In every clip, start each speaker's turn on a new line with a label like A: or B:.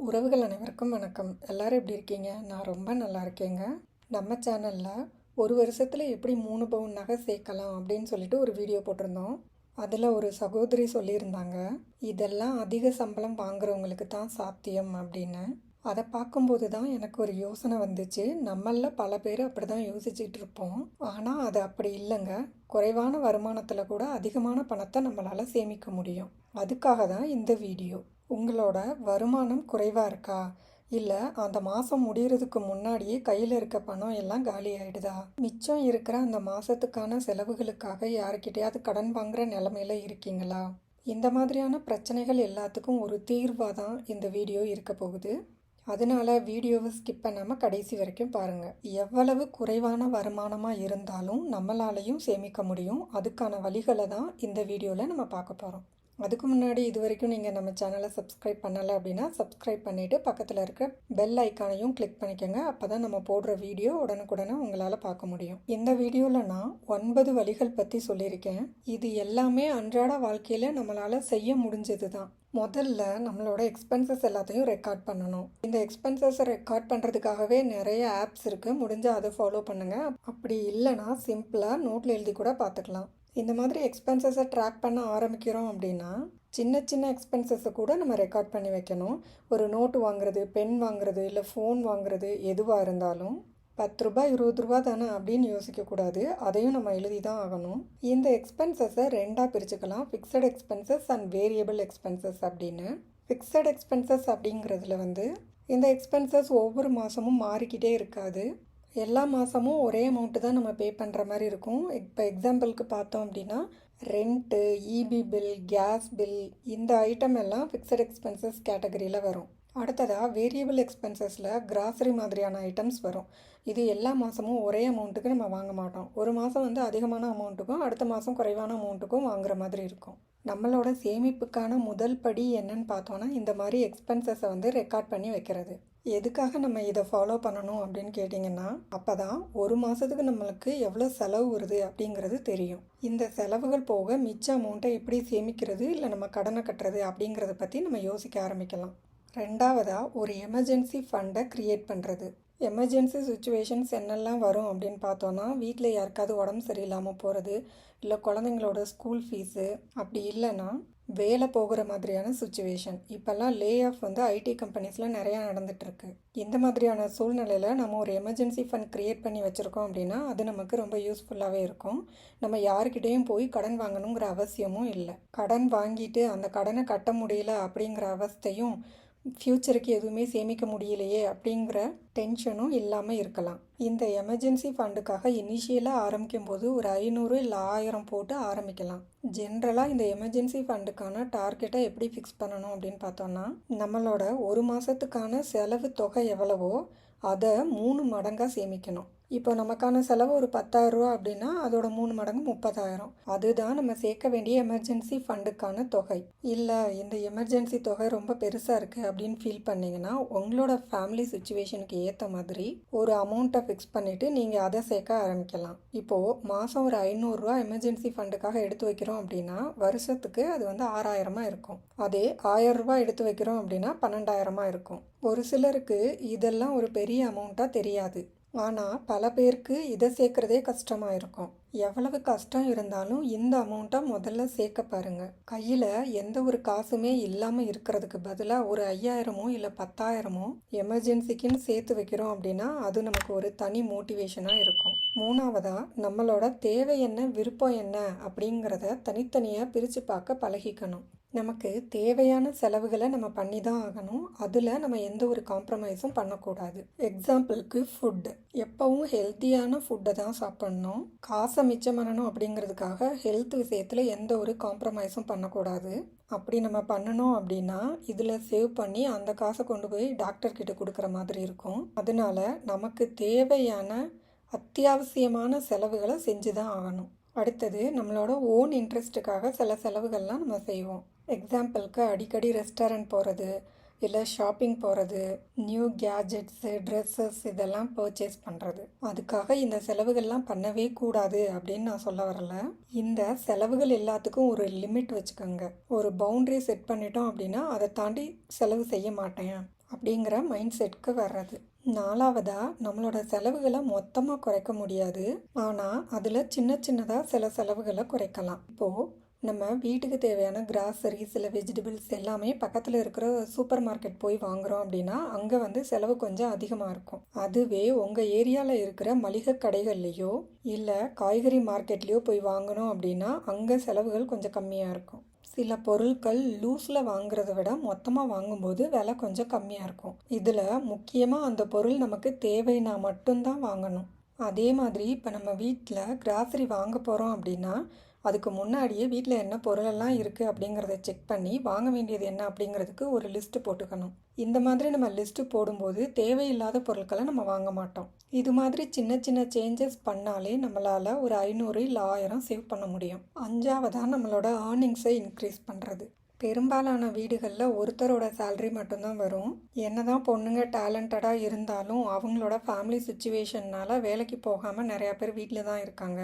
A: உறவுகள் அனைவருக்கும் வணக்கம். எல்லாரும் எப்படி இருக்கீங்க? நான் ரொம்ப நல்லா இருக்கேங்க. நம்ம சேனலில் ஒரு வருஷத்தில் எப்படி மூணு பவுன் நகை சேர்க்கலாம் அப்படின்னு சொல்லிட்டு ஒரு வீடியோ போட்டிருந்தோம். அதில் ஒரு சகோதரி சொல்லியிருந்தாங்க இதெல்லாம் அதிக சம்பளம் வாங்குறவங்களுக்கு தான் சாத்தியம் அப்படின்னு. அதை பார்க்கும்போது தான் எனக்கு ஒரு யோசனை வந்துச்சு. நம்மளில் பல பேர் அப்படி தான் யோசிச்சுட்டு இருப்போம். ஆனால் அது அப்படி இல்லைங்க. குறைவான வருமானத்தில் கூட அதிகமான பணத்தை நம்மளால் சேமிக்க முடியும். அதுக்காக தான் இந்த வீடியோ உங்களோட வருமானம் குறைவாக இருக்கா? இல்லை அந்த மாதம் முடிகிறதுக்கு முன்னாடியே கையில் இருக்க பணம் எல்லாம் காலி ஆகிடுதா மிச்சம் இருக்கிற அந்த மாதத்துக்கான செலவுகளுக்காக யாருக்கிட்டையாவது கடன் வாங்குற நிலமையில இருக்கீங்களா? இந்த மாதிரியான பிரச்சனைகள் எல்லாத்துக்கும் ஒரு தீர்வாக தான் இந்த வீடியோ இருக்க போகுது. அதனால வீடியோவை ஸ்கிப் பண்ணாமல் கடைசி வரைக்கும் பாருங்கள் எவ்வளவு குறைவான வருமானமாக இருந்தாலும் நம்மளாலையும் சேமிக்க முடியும். அதுக்கான வழிகளை தான் இந்த வீடியோவில் நம்ம பார்க்க போகிறோம் அதுக்கு முன்னாடி இது வரைக்கும் நீங்கள் நம்ம சேனலை சப்ஸ்கிரைப் பண்ணலை அப்படின்னா சப்ஸ்கிரைப் பண்ணிவிட்டு பக்கத்தில் இருக்க பெல் ஐக்கானையும் கிளிக் பண்ணிக்கோங்க. அப்போ தான் நம்ம போடுற வீடியோ உடனுக்குடனே உங்களால் பார்க்க முடியும். இந்த வீடியோவில் நான் ஒன்பது வழிகள் பற்றி சொல்லியிருக்கேன். இது எல்லாமே அன்றாட வாழ்க்கையில் நம்மளால் செய்ய முடிஞ்சது தான் முதல்ல நம்மளோட எக்ஸ்பென்சஸ் எல்லாத்தையும் ரெக்கார்ட் பண்ணணும். இந்த எக்ஸ்பென்சஸை ரெக்கார்ட் பண்ணுறதுக்காகவே நிறைய ஆப்ஸ் இருக்குது முடிஞ்சால் அதை ஃபாலோ பண்ணுங்கள் அப்படி இல்லைனா சிம்பிளாக நோட்டில் எழுதி கூட பார்த்துக்கலாம். இந்த மாதிரி எக்ஸ்பென்சஸை ட்ராக் பண்ண ஆரம்பிக்கிறோம் அப்படின்னா சின்ன சின்ன எக்ஸ்பென்சஸை கூட நம்ம ரெக்கார்ட் பண்ணி வைக்கணும். ஒரு நோட்டு வாங்குறது பென் வாங்குறது இல்லை ஃபோன் வாங்குறது எதுவாக இருந்தாலும் பத்து ரூபாய் இருபது ரூபா தானே அப்படின்னு யோசிக்கக்கூடாது அதையும் நம்ம எழுதி தான் ஆகணும். இந்த எக்ஸ்பென்சஸை ரெண்டாக பிரிச்சுக்கலாம். Fixed expenses and variable expenses அப்படின்னு. ஃபிக்ஸட் எக்ஸ்பென்சஸ் அப்படிங்கிறதுல வந்து இந்த எக்ஸ்பென்சஸ் ஒவ்வொரு மாதமும் மாறிக்கிட்டே இருக்காது. எல்லா மாதமும் ஒரே அமௌண்ட்டு தான் நம்ம பே பண்ணுற மாதிரி இருக்கும். இப்போ எக்ஸாம்பிளுக்கு பார்த்தோம் அப்படின்னா rent EB bill gas bill இந்த ஐட்டம் எல்லாம் ஃபிக்ஸட் எக்ஸ்பென்சஸ் கேட்டகரியில் வரும். அடுத்ததாக வேரியபிள் எக்ஸ்பென்சஸில் கிராசரி மாதிரியான ஐட்டம்ஸ் வரும். இது எல்லா மாதமும் ஒரே அமௌண்ட்டுக்கு நம்ம வாங்க மாட்டோம். ஒரு மாதம் வந்து அதிகமான அமௌண்ட்டுக்கும் அடுத்த மாதம் குறைவான அமௌண்ட்டுக்கும் வாங்குற மாதிரி இருக்கும். நம்மளோட சேமிப்புக்கான முதல் படி என்னன்னு பார்த்தோன்னா இந்த மாதிரி எக்ஸ்பென்சஸை வந்து ரெக்கார்ட் பண்ணி வைக்கிறது. எதுக்காக நம்ம இதை ஃபாலோ பண்ணணும் அப்படின்னு கேட்டிங்கன்னா அப்போ தான் ஒரு மாதத்துக்கு நம்மளுக்கு எவ்வளோ செலவு வருது அப்படிங்கிறது தெரியும். இந்த செலவுகள் போக மிச்ச அமௌண்ட்டை எப்படி சேமிக்கிறது இல்லை நம்ம கடனை கட்டுறது அப்படிங்கிறத பற்றி நம்ம யோசிக்க ஆரம்பிக்கலாம். ரெண்டாவதாக ஒரு எமர்ஜென்சி ஃபண்டை க்ரியேட் பண்ணுறது எமர்ஜென்சி சுச்சுவேஷன்ஸ் என்னெல்லாம் வரும் அப்படின்னு பார்த்தோன்னா வீட்டில் யாருக்காவது உடம்பு சரியில்லாமல் போகிறது இல்லை குழந்தைங்களோட ஸ்கூல் ஃபீஸு அப்படி இல்லைன்னா வேலை போகிற மாதிரியான சுச்சுவேஷன் இப்போல்லாம் லே ஆஃப் வந்து ஐடி கம்பெனிஸில் நிறையா நடந்துகிட்ருக்கு இந்த மாதிரியான சூழ்நிலையில் நம்ம ஒரு எமர்ஜென்சி ஃபண்ட் க்ரியேட் பண்ணி வச்சுருக்கோம் அப்படின்னா அது நமக்கு ரொம்ப யூஸ்ஃபுல்லாகவே இருக்கும். நம்ம யாருக்கிட்டேயும் போய் கடன் வாங்கணுங்கிற அவசியமும் இல்லை. கடன் வாங்கிட்டு அந்த கடனை கட்ட முடியல அப்படிங்கிற அவஸ்தையும் ஃப்யூச்சருக்கு எதுவுமே சேமிக்க முடியலையே அப்படிங்கிற டென்ஷனும் இல்லாமல் இருக்கலாம். இந்த எமர்ஜென்சி ஃபண்டுக்காக இனிஷியலாக ஆரம்பிக்கும் போது ஒரு ஐநூறு இல்லை ஆயிரம் போட்டு ஆரம்பிக்கலாம். ஜென்ரலாக இந்த எமர்ஜென்சி ஃபண்டுக்கான டார்கெட்டை எப்படி ஃபிக்ஸ் பண்ணணும் அப்படின்னு பார்த்தோன்னா நம்மளோட ஒரு மாதத்துக்கான செலவு தொகை எவ்வளவோ அதை மூணு மடங்காக சேமிக்கணும். இப்போ நமக்கான செலவு ஒரு பத்தாயிரரூவா அப்படின்னா அதோட மூணு மடங்கு முப்பதாயிரம். அதுதான் நம்ம சேர்க்க வேண்டிய எமர்ஜென்சி ஃபண்டுக்கான தொகை. இல்லை இந்த எமர்ஜென்சி தொகை ரொம்ப பெருசாக இருக்குது அப்படின்னு ஃபீல் பண்ணிங்கன்னா உங்களோட ஃபேமிலி சுச்சுவேஷனுக்கு ஏற்ற மாதிரி ஒரு அமௌண்ட்டை ஃபிக்ஸ் பண்ணிவிட்டு நீங்கள் அதை சேர்க்க ஆரம்பிக்கலாம். இப்போது மாதம் ஒரு ஐநூறுரூவா எமர்ஜென்சி ஃபண்டுக்காக எடுத்து வைக்கிறோம் அப்படின்னா வருஷத்துக்கு அது வந்து ஆறாயிரமாக இருக்கும். அதே ஆயிரரூபா எடுத்து வைக்கிறோம் அப்படின்னா பன்னெண்டாயிரமாக இருக்கும். ஒரு சிலருக்கு இதெல்லாம் ஒரு பெரிய அமௌண்ட்டாக தெரியாது. ஆனால் பல பேருக்கு இதை சேர்க்குறதே கஷ்டமாக இருக்கும் எவ்வளவு கஷ்டம் இருந்தாலும் இந்த அமௌண்ட்டை முதல்ல சேர்க்க பாருங்கள் கையில் எந்த ஒரு காசுமே இல்லாமல் இருக்கிறதுக்கு பதிலாக ஒரு ஐயாயிரமோ இல்லை பத்தாயிரமோ எமர்ஜென்சிக்குன்னு சேர்த்து வைக்கிறோம் அப்படின்னா அது நமக்கு ஒரு தனி மோட்டிவேஷனாக இருக்கும். மூணாவதாக நம்மளோட தேவை என்ன விருப்பம் என்ன அப்படிங்கிறத தனித்தனியாக பிரித்து பார்க்க பழகிக்கணும். நமக்கு தேவையான செலவுகளை நம்ம பண்ணி தான் ஆகணும். அதில் நம்ம எந்த ஒரு காம்ப்ரமைஸும் பண்ணக்கூடாது. எக்ஸாம்பிளுக்கு ஃபுட்டு எப்போவும் ஹெல்த்தியான ஃபுட்டை தான் சாப்பிட்ணும். காசை மிச்சம் பண்ணணும் அப்படிங்கிறதுக்காக ஹெல்த் விஷயத்தில் எந்த ஒரு காம்ப்ரமைஸும் பண்ணக்கூடாது. அப்படி நம்ம பண்ணணும் அப்படின்னா இதில் சேவ் பண்ணி அந்த காசை கொண்டு போய் டாக்டர்கிட்ட கொடுக்குற மாதிரி இருக்கும். அதனால நமக்கு தேவையான அத்தியாவசியமான செலவுகளை செஞ்சு தான் ஆகணும். அடுத்தது நம்மளோட ஓன் இன்ட்ரெஸ்ட்டுக்காக சில செலவுகள்லாம் நம்ம செய்வோம். எக்ஸாம்பிளுக்கு அடிக்கடி ரெஸ்டாரண்ட் போகிறது இல்லை ஷாப்பிங் போகிறது நியூ கேஜெட்ஸு ட்ரெஸ்ஸஸ் இதெல்லாம் பர்ச்சேஸ் பண்ணுறது அதுக்காக இந்த செலவுகள்லாம் பண்ணவே கூடாது அப்படின்னு நான் சொல்ல வரல. இந்த செலவுகள் எல்லாத்துக்கும் ஒரு லிமிட் வச்சுக்கோங்க. ஒரு பவுண்ட்ரி செட் பண்ணிட்டோம் அப்படின்னா அதை தாண்டி செலவு செய்ய மாட்டேன் அப்படிங்கிற மைண்ட் செட்க்கு வர்றது. நாலாவதாக நம்மளோட செலவுகளை மொத்தமாக குறைக்க முடியாது. ஆனால் அதில் சின்ன சின்னதாக சில செலவுகளை குறைக்கலாம். இப்போது நம்ம வீட்டுக்கு தேவையான கிராசரிஸ் இல்லை வெஜிடபிள்ஸ் எல்லாமே பக்கத்தில் இருக்கிற சூப்பர் மார்க்கெட் போய் வாங்குகிறோம் அப்படின்னா அங்கே வந்து செலவு கொஞ்சம் அதிகமாக இருக்கும். அதுவே உங்கள் ஏரியாவில் இருக்கிற மளிகை கடைகள்லேயோ இல்லை காய்கறி மார்க்கெட்லேயோ போய் வாங்கணும் அப்படின்னா அங்கே செலவுகள் கொஞ்சம் கம்மியாக இருக்கும். சில பொருட்கள் லூஸில் வாங்குறத விட மொத்தமாக வாங்கும்போது விலை கொஞ்சம் கம்மியாக இருக்கும். இதில் முக்கியமாக அந்த பொருள் நமக்கு தேவைன்னா மட்டும்தான் வாங்கணும். அதே மாதிரி இப்போ நம்ம வீட்டில் கிராசரி வாங்க போகிறோம் அப்படின்னா அதுக்கு முன்னாடியே வீட்டில் என்ன பொருளெல்லாம் இருக்குது அப்படிங்கிறத செக் பண்ணி வாங்க வேண்டியது என்ன அப்படிங்கிறதுக்கு ஒரு லிஸ்ட்டு போட்டுக்கணும். இந்த மாதிரி நம்ம லிஸ்ட்டு போடும்போது தேவையில்லாத பொருட்களை நம்ம வாங்க மாட்டோம். இது மாதிரி சின்ன சின்ன சேஞ்சஸ் பண்ணாலே நம்மளால் ஒரு ஐநூறு இல்லை ஆயிரம் சேவ் பண்ண முடியும். அஞ்சாவதாக நம்மளோட ஏர்னிங்ஸை இன்க்ரீஸ் பண்ணுறது பெரும்பாலான வீடுகளில் ஒருத்தரோட சேல்ரி மட்டும்தான் வரும். என்னதான் பொண்ணுங்க டேலண்டடாக இருந்தாலும் அவங்களோட ஃபேமிலி சுச்சுவேஷன்னால் வேலைக்கு போகாமல் நிறையா பேர் வீட்டில் தான் இருக்காங்க.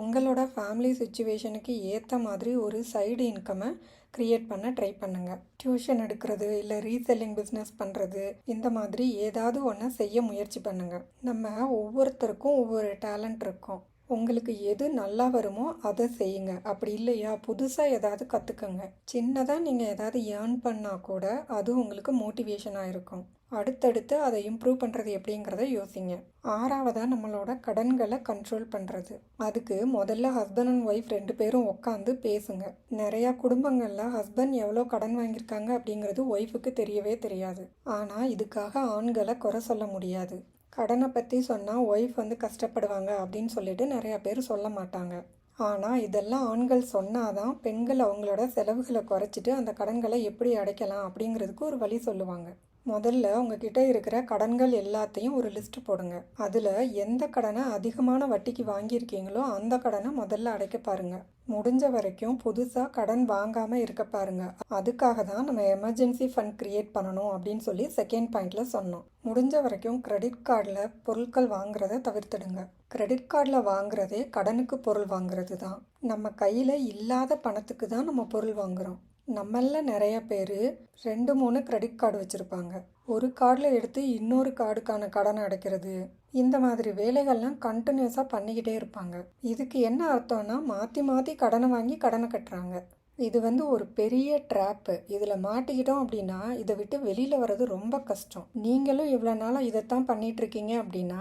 A: உங்களோட ஃபேமிலி சுச்சுவேஷனுக்கு ஏற்ற மாதிரி ஒரு சைடு இன்கம்மை க்ரியேட் பண்ண ட்ரை பண்ணுங்கள் டியூஷன் எடுக்கிறது இல்லை ரீசெல்லிங் பிஸ்னஸ் பண்ணுறது இந்த மாதிரி ஏதாவது ஒன்று செய்ய முயற்சி பண்ணுங்கள் நம்ம ஒவ்வொருத்தருக்கும் ஒவ்வொரு டேலண்ட் இருக்கும். உங்களுக்கு எது நல்லா வருமோ அதை செய்யுங்க. அப்படி இல்லையா? புதுசாக ஏதாவது கற்றுக்கங்க சின்னதாக நீங்கள் ஏதாவது ஏர்ன் பண்ணால் கூட அது உங்களுக்கு மோட்டிவேஷனாக இருக்கும். அடுத்தடுத்து அதை இம்ப்ரூவ் பண்ணுறது எப்படிங்கிறத யோசிங்க. ஆறாவதாக நம்மளோட கடன்களை கண்ட்ரோல் பண்ணுறது அதுக்கு முதல்ல ஹஸ்பண்ட் அண்ட் ஒய்ஃப் ரெண்டு பேரும் உட்காந்து பேசுங்க. நிறையா குடும்பங்களில் ஹஸ்பண்ட் எவ்வளோ கடன் வாங்கியிருக்காங்க அப்படிங்கிறது ஒய்ஃபுக்கு தெரியவே தெரியாது. ஆனால் இதுக்காக ஆண்களை குறை சொல்ல முடியாது. கடனை பற்றி சொன்னால் ஒய்ஃப் வந்து கஷ்டப்படுவாங்க அப்படின்னு சொல்லிட்டு நிறையா பேர் சொல்ல மாட்டாங்க. ஆனால் இதெல்லாம் ஆண்கள் சொன்னாதான் பெண்கள் அவங்களோட செலவுகளை குறைச்சிட்டு அந்த கடன்களை எப்படி அடைக்கலாம் அப்படிங்கிறதுக்கு ஒரு வழி சொல்லுவாங்க. முதல்ல உங்ககிட்ட இருக்கிற கடன்கள் எல்லாத்தையும் ஒரு லிஸ்ட் போடுங்க. அதில் எந்த கடனை அதிகமான வட்டிக்கு வாங்கியிருக்கீங்களோ அந்த கடனை முதல்ல அடைக்க பாருங்க. முடிஞ்ச வரைக்கும் புதுசாக கடன் வாங்காமல் இருக்க பாருங்க. அதுக்காக தான் நம்ம எமர்ஜென்சி ஃபண்ட் கிரியேட் பண்ணணும் அப்படின்னு சொல்லி செகண்ட் பாயிண்ட்ல சொன்னோம். முடிஞ்ச வரைக்கும் கிரெடிட் கார்டில் பொருட்கள் வாங்குறத தவிர்த்துடுங்க. கிரெடிட் கார்டில் வாங்குறதே கடனுக்கு பொருள் வாங்குறது தான். நம்ம கையில் இல்லாத பணத்துக்கு தான் நம்ம பொருள் வாங்குறோம். நம்மள நிறைய பேர் ரெண்டு மூணு கிரெடிட் கார்டு வச்சுருப்பாங்க. ஒரு கார்டில் எடுத்து இன்னொரு கார்டுக்கான கடனை அடைக்கிறது. இந்த மாதிரி வேலைகள்லாம் கண்டினியூஸாக பண்ணிக்கிட்டே இருப்பாங்க. இதுக்கு என்ன அர்த்தம்னா மாற்றி மாற்றி கடனை வாங்கி கடனை கட்டுறாங்க. இது வந்து ஒரு பெரிய ட்ராப்பு இதில் மாட்டிக்கிட்டோம் அப்படின்னா இதை விட்டு வெளியில் வர்றது ரொம்ப கஷ்டம். நீங்களும் இவ்வளோ நாளாக இதைத்தான் பண்ணிகிட்ருக்கீங்க அப்படின்னா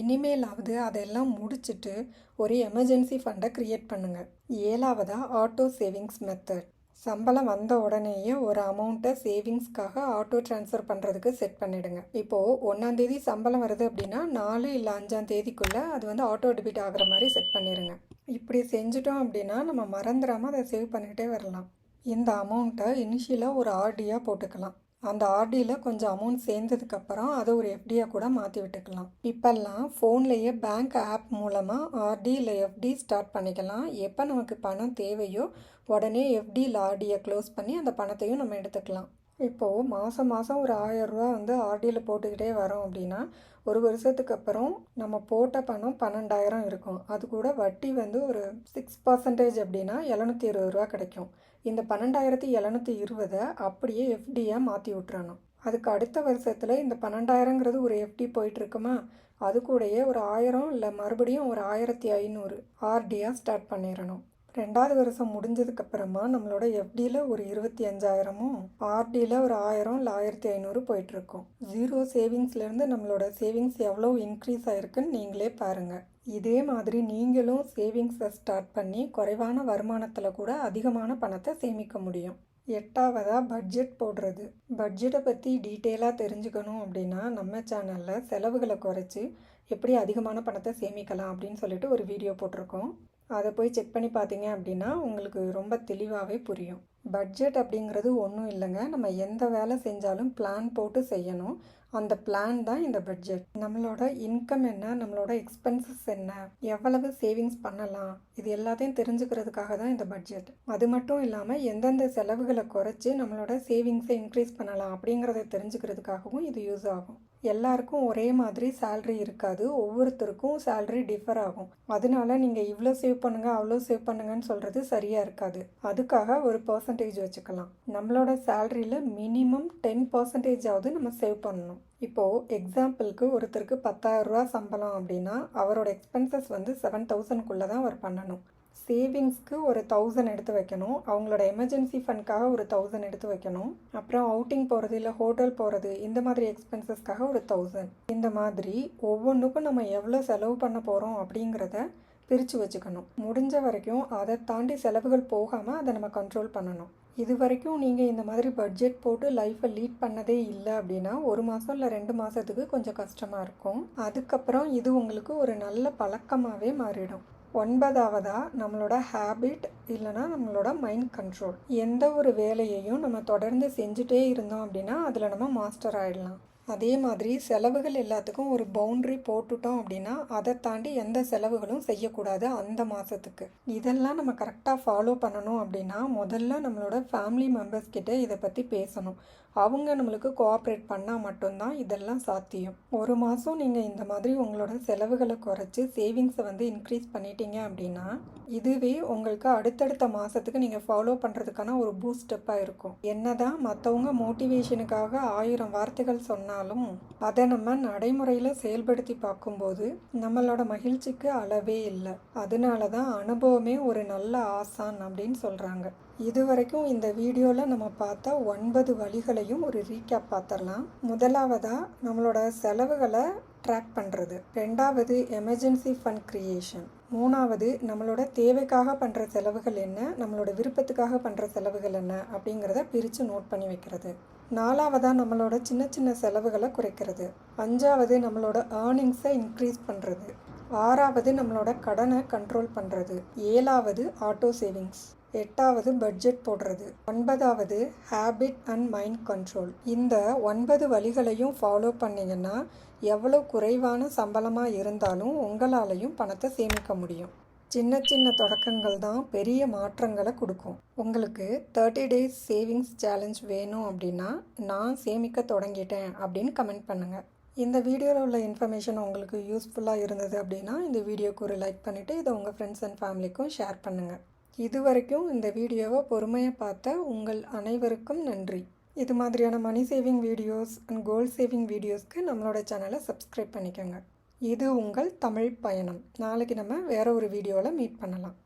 A: இனிமேலாவது அதெல்லாம் முடிச்சுட்டு ஒரு எமர்ஜென்சி ஃபண்டை க்ரியேட் பண்ணுங்கள் ஏழாவதாக ஆட்டோ சேவிங்ஸ் மெத்தட் சம்பளம் வந்த உடனேயே ஒரு அமௌண்ட்டை சேவிங்ஸ்க்காக ஆட்டோ ட்ரான்ஸ்ஃபர் பண்ணுறதுக்கு செட் பண்ணிவிடுங்க இப்போது ஒன்றாந்தேதி சம்பளம் வருது அப்படின்னா நாலு இல்லை அஞ்சாம் தேதிக்குள்ளே அது வந்து ஆட்டோ டெபிட் ஆகிற மாதிரி செட் பண்ணிடுங்க. இப்படி செஞ்சுட்டோம் அப்படின்னா நம்ம மறந்துடாமல் அதை சேவ் பண்ணிக்கிட்டே வரலாம். இந்த அமௌண்ட்டை இனிஷியலாக ஒரு ஆர்டியாக போட்டுக்கலாம். அந்த ஆர்டியில் கொஞ்சம் அமௌண்ட் சேர்ந்ததுக்கப்புறம் அதை ஒரு எஃப்டியாக கூட மாற்றி விட்டுக்கலாம். இப்போல்லாம் ஃபோன்லேயே பேங்க் ஆப் மூலமாக ஆர்டி இல்லை எஃப்டி ஸ்டார்ட் பண்ணிக்கலாம். எப்போ நமக்கு பணம் தேவையோ உடனே எஃப்டி இல்லை ஆர்டியை க்ளோஸ் பண்ணி அந்த பணத்தையும் நம்ம எடுத்துக்கலாம். இப்போது மாதம் மாதம் ஒரு ஆயரூவா வந்து ஆர்டியில் போட்டுக்கிட்டே வரோம் அப்படின்னா ஒரு வருஷத்துக்கு அப்புறம் நம்ம போட்ட பணம் பன்னெண்டாயிரம் இருக்கும். அது கூட வட்டி வந்து ஒரு சிக்ஸ் பர்சன்டேஜ் அப்படின்னா எழுநூற்றி இருபது ரூபா கிடைக்கும். இந்த பன்னெண்டாயிரத்தி எழுநூற்றி இருபதை அப்படியே எஃப்டியாக மாற்றி விட்றானோ அதுக்கு அடுத்த வருஷத்தில் இந்த பன்னெண்டாயிரங்கிறது ஒரு எஃப்டி போயிட்டுருக்குமா? அது கூடயே ஒரு ஆயிரம் இல்லை மறுபடியும் ஒரு ஆயிரத்தி ஐநூறு ஆர்டியாக ஸ்டார்ட் பண்ணிடணும். ரெண்டாவது வருஷம் முடிஞ்சதுக்கப்புறமா நம்மளோட எஃப்டியில் ஒரு இருபத்தி அஞ்சாயிரமும் ஆர்டியில் ஒரு ஆயிரம் இல்லை ஆயிரத்தி ஐநூறு போயிட்டுருக்கோம். ஜீரோ சேவிங்ஸ்லேருந்து நம்மளோட சேவிங்ஸ் எவ்வளோ இன்க்ரீஸ் ஆயிருக்குன்னு நீங்களே பாருங்கள் இதே மாதிரி நீங்களும் சேவிங்ஸை ஸ்டார்ட் பண்ணி குறைவான வருமானத்தில் கூட அதிகமான பணத்தை சேமிக்க முடியும். எட்டாவதாக பட்ஜெட் போடுறது. பட்ஜெட்டை பற்றி டீட்டெயிலாக தெரிஞ்சுக்கணும் அப்படின்னா நம்ம சேனலில் செலவுகளை குறைச்சி எப்படி அதிகமான பணத்தை சேமிக்கலாம் அப்படின்னு சொல்லிட்டு ஒரு வீடியோ போட்டிருக்கோம். அதை போய் செக் பண்ணி பார்த்தீங்க அப்படின்னா உங்களுக்கு ரொம்ப தெளிவாகவே புரியும். பட்ஜெட் அப்படிங்கிறது ஒன்றும் இல்லைங்க. நம்ம எந்த வேலை செஞ்சாலும் பிளான் போட்டு செய்யணும். அந்த பிளான் தான் இந்த பட்ஜெட். நம்மளோட இன்கம் என்ன நம்மளோட எக்ஸ்பென்சஸ் என்ன எவ்வளவு சேவிங்ஸ் பண்ணலாம் இது எல்லாத்தையும் தெரிஞ்சுக்கிறதுக்காக தான் இந்த பட்ஜெட். அது மட்டும் இல்லாமல் எந்தெந்த செலவுகளை குறைச்சி நம்மளோட சேவிங்ஸை இன்க்ரீஸ் பண்ணலாம் அப்படிங்கிறத தெரிஞ்சுக்கிறதுக்காகவும் இது யூஸ் ஆகும். எல்லாருக்கும் ஒரே மாதிரி சேல்ரி இருக்காது. ஒவ்வொருத்தருக்கும் சேல்ரி டிஃபர் ஆகும். அதனால நீங்கள் இவ்வளோ சேவ் பண்ணுங்கள் அவ்வளோ சேவ் பண்ணுங்கன்னு சொல்கிறது சரியாக இருக்காது. அதுக்காக ஒரு பர்சன்டேஜ் வச்சுக்கலாம். நம்மளோட சேல்ரியில் மினிமம் டென் பர்சன்டேஜாவது நம்ம சேவ் பண்ணணும். இப்போது எக்ஸாம்பிளுக்கு ஒருத்தருக்கு பத்தாயிரரூவா சம்பளம் அப்படின்னா அவரோட எக்ஸ்பென்சஸ் வந்து செவன் தௌசண்ட்குள்ளே தான் அவர் பண்ணணும். சேவிங்ஸ்க்கு ஒரு தௌசண்ட் எடுத்து வைக்கணும். அவங்களோட எமர்ஜென்சி ஃபண்ட்காக ஒரு தௌசண்ட் எடுத்து வைக்கணும். அப்புறம் அவுட்டிங் போகிறது இல்லை ஹோட்டல் போகிறது இந்த மாதிரி எக்ஸ்பென்சஸ்க்காக ஒரு தௌசண்ட் இந்த மாதிரி ஒவ்வொன்றுக்கும் நம்ம எவ்வளோ செலவு பண்ண போகிறோம் அப்படிங்கிறத பிரித்து வச்சுக்கணும். முடிஞ்ச வரைக்கும் அதை தாண்டி செலவுகள் போகாமல் அதை நம்ம கண்ட்ரோல் பண்ணணும். இது வரைக்கும் நீங்கள் இந்த மாதிரி பட்ஜெட் போட்டு லைஃப்பை லீட் பண்ணதே இல்லை அப்படின்னா ஒரு மாதம் இல்லை ரெண்டு மாதத்துக்கு கொஞ்சம் கஷ்டமாக இருக்கும். அதுக்கப்புறம் இது உங்களுக்கு ஒரு நல்ல பழக்கமாகவே மாறிடும். ஒன்பதாவதா நம்மளோட ஹேபிட் இல்லைனா நம்மளோட மைண்ட் கண்ட்ரோல் எந்த ஒரு வேலையையும் நம்ம தொடர்ந்து செஞ்சுட்டே இருந்தோம் அப்படின்னா அதில் நம்ம மாஸ்டர் ஆகிடலாம் அதே மாதிரி செலவுகள் எல்லாத்துக்கும் ஒரு பவுண்ட்ரி போட்டுட்டோம் அப்படின்னா அதை தாண்டி எந்த செலவுகளும் செய்யக்கூடாது அந்த மாதத்துக்கு இதெல்லாம் நம்ம கரெக்டாக ஃபாலோ பண்ணணும் அப்படின்னா முதல்ல நம்மளோட ஃபேமிலி மெம்பர்ஸ் கிட்டே இதை பற்றி பேசணும். அவங்க நம்மளுக்கு கோஆப்ரேட் பண்ணால் மட்டும்தான் இதெல்லாம் சாத்தியம். ஒரு மாதம் நீங்கள் இந்த மாதிரி உங்களோட செலவுகளை குறைச்சி சேவிங்ஸை வந்து இன்க்ரீஸ் பண்ணிட்டீங்க அப்படின்னா இதுவே உங்களுக்கு அடுத்தடுத்த மாதத்துக்கு நீங்கள் ஃபாலோ பண்ணுறதுக்கான ஒரு பூஸ்டப்பாக இருக்கும். என்னதான் மற்றவங்க மோட்டிவேஷனுக்காக ஆயிரம் வார்த்தைகள் சொன்னாலும் அதை நம்ம நடைமுறையில் செயல்படுத்தி பார்க்கும்போது நம்மளோட மகிழ்ச்சிக்கு அளவே இல்லை. அதனால தான் அனுபவமே ஒரு நல்ல ஆசான் அப்படின்னு சொல்கிறாங்க இது வரைக்கும் இந்த வீடியோவில் நம்ம பார்த்த ஒன்பது வழிகளையும் ஒரு ரீகேப் பார்த்துடலாம். முதலாவதாக நம்மளோட செலவுகளை ட்ராக் பண்ணுறது ரெண்டாவது எமர்ஜென்சி ஃபண்ட் க்ரியேஷன் மூணாவது நம்மளோட தேவைக்காக பண்ணுற செலவுகள் என்ன? நம்மளோட விருப்பத்துக்காக பண்ணுற செலவுகள் என்ன? அப்படிங்கிறத பிரித்து நோட் பண்ணி வைக்கிறது. நாலாவதாக நம்மளோட சின்ன சின்ன செலவுகளை குறைக்கிறது. அஞ்சாவது நம்மளோட ஏர்னிங்ஸை இன்க்ரீஸ் பண்ணுறது ஆறாவது நம்மளோட கடனை கண்ட்ரோல் பண்ணுறது ஏழாவது ஆட்டோ சேவிங்ஸ் எட்டாவது பட்ஜெட் போடுறது. ஒன்பதாவது ஹேபிட் அண்ட் மைண்ட் கண்ட்ரோல் இந்த ஒன்பது வழிகளையும் ஃபாலோ பண்ணிங்கன்னா எவ்வளோ குறைவான சம்பளமாக இருந்தாலும் உங்களாலையும் பணத்தை சேமிக்க முடியும். சின்ன சின்ன தொடக்கங்கள் தான் பெரிய மாற்றங்களை கொடுக்கும். உங்களுக்கு தேர்ட்டி டேஸ் சேவிங்ஸ் சேலஞ்ச் வேணும் அப்படின்னா நான் சேமிக்க தொடங்கிட்டேன் அப்படின்னு கமெண்ட் பண்ணுங்கள் இந்த வீடியோவில் உள்ள இன்ஃபர்மேஷன் உங்களுக்கு யூஸ்ஃபுல்லாக இருந்தது அப்படின்னா இந்த வீடியோக்கு ஒரு லைக் பண்ணிவிட்டு இதை உங்கள் ஃப்ரெண்ட்ஸ் அண்ட் ஃபேமிலிக்கும் ஷேர் பண்ணுங்கள் இது வரைக்கும் இந்த வீடியோவை பொறுமையாக பார்த்த உங்கள் அனைவருக்கும் நன்றி. இது மாதிரியான money saving videos and goal saving வீடியோஸ்க்கு நம்மளோட சேனலை சப்ஸ்கிரைப் பண்ணிக்கோங்க. இது உங்கள் தமிழ் பயணம். நாளைக்கு நம்ம வேறு ஒரு வீடியோவில் மீட் பண்ணலாம்.